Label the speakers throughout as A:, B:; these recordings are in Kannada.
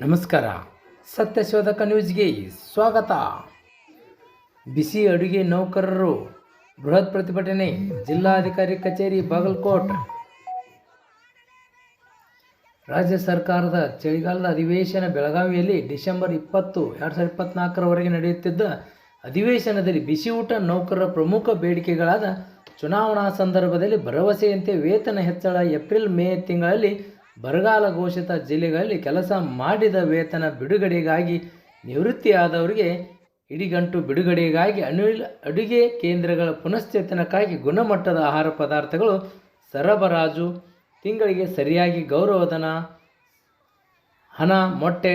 A: ನಮಸ್ಕಾರ. ಸತ್ಯಶೋಧಕ ನ್ಯೂಸ್ಗೆ ಸ್ವಾಗತ. ಬಿಸಿ ಅಡುಗೆ ನೌಕರರು, ಬೃಹತ್ ಪ್ರತಿಭಟನೆ, ಜಿಲ್ಲಾಧಿಕಾರಿ ಕಚೇರಿ, ಬಾಗಲಕೋಟ್. ರಾಜ್ಯ ಸರ್ಕಾರದ ಚಳಿಗಾಲದ ಅಧಿವೇಶನ ಬೆಳಗಾವಿಯಲ್ಲಿ ಡಿಸೆಂಬರ್ ಇಪ್ಪತ್ತು, ಎರಡು ಸಾವಿರದ ಇಪ್ಪತ್ನಾಲ್ಕರವರೆಗೆ ನಡೆಯುತ್ತಿದ್ದ ಅಧಿವೇಶನದಲ್ಲಿ ಬಿಸಿ ಊಟ ನೌಕರರ ಪ್ರಮುಖ ಬೇಡಿಕೆಗಳಾದ ಚುನಾವಣಾ ಸಂದರ್ಭದಲ್ಲಿ ಭರವಸೆಯಂತೆ ವೇತನ ಹೆಚ್ಚಳ ಏಪ್ರಿಲ್, ಮೇ ತಿಂಗಳಲ್ಲಿ ಬರಗಾಲ ಘೋಷಿತ ಜಿಲ್ಲೆಗಳಲ್ಲಿ ಕೆಲಸ ಮಾಡಿದ ವೇತನ ಬಿಡುಗಡೆಗಾಗಿ ನಿವೃತ್ತಿಯಾದವರಿಗೆ ಇಡಿಗಂಟು ಬಿಡುಗಡೆಗಾಗಿ ಅನಿಲ್ ಅಡುಗೆ ಕೇಂದ್ರಗಳ ಪುನಶ್ಚೇತನಕ್ಕಾಗಿ ಗುಣಮಟ್ಟದ ಆಹಾರ ಪದಾರ್ಥಗಳು ಸರಬರಾಜು, ತಿಂಗಳಿಗೆ ಸರಿಯಾಗಿ ಗೌರವಧನ, ಹಣ, ಮೊಟ್ಟೆ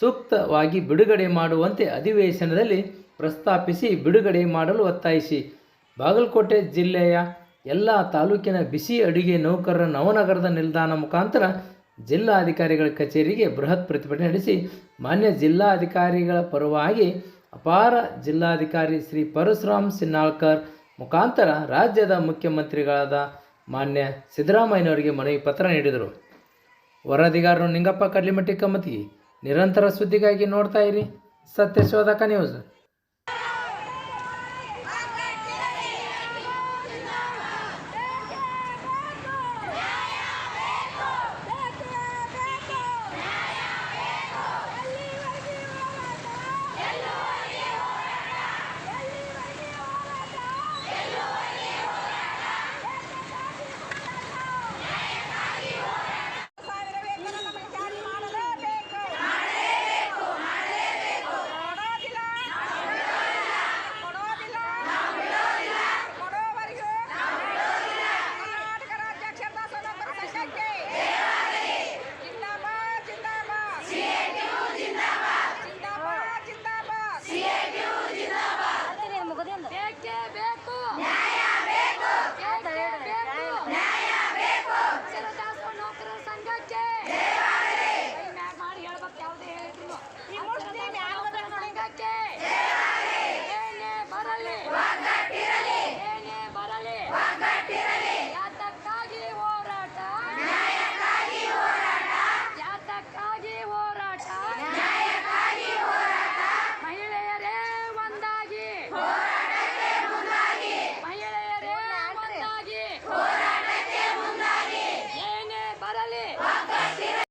A: ಸೂಕ್ತವಾಗಿ ಬಿಡುಗಡೆ ಮಾಡುವಂತೆ ಅಧಿವೇಶನದಲ್ಲಿ ಪ್ರಸ್ತಾಪಿಸಿ ಬಿಡುಗಡೆ ಮಾಡಲು ಒತ್ತಾಯಿಸಿ. ಬಾಗಲಕೋಟೆ ಜಿಲ್ಲೆಯ ಎಲ್ಲ ತಾಲೂಕಿನ ಬಿಸಿ ಅಡುಗೆ ನೌಕರರ ನವನಗರದ ನಿಲ್ದಾಣ ಮುಖಾಂತರ ಜಿಲ್ಲಾಧಿಕಾರಿಗಳ ಕಚೇರಿಗೆ ಬೃಹತ್ ಪ್ರತಿಭಟನೆ ನಡೆಸಿ ಮಾನ್ಯ ಜಿಲ್ಲಾಧಿಕಾರಿಗಳ ಪರವಾಗಿ ಅಪಾರ ಜಿಲ್ಲಾಧಿಕಾರಿ ಶ್ರೀ ಪರಶುರಾಮ್ ಸಿನ್ನಾಳ್ಕರ್ ಮುಖಾಂತರ ರಾಜ್ಯದ ಮುಖ್ಯಮಂತ್ರಿಗಳಾದ ಮಾನ್ಯ ಸಿದ್ದರಾಮಯ್ಯನವರಿಗೆ ಮನವಿ ಪತ್ರ ನೀಡಿದರು. ವರದಿಗಾರರು ನಿಂಗಪ್ಪ ಕಡ್ಲಿಮಟ್ಟಿ ಕಮ್ಮತಿ ನಿರಂತರ ಸುದ್ದಿಗಾಗಿ ನೋಡ್ತಾ ಇರಿ. ಸತ್ಯಶೋಧಕ ನ್ಯೂಸ್. Bye.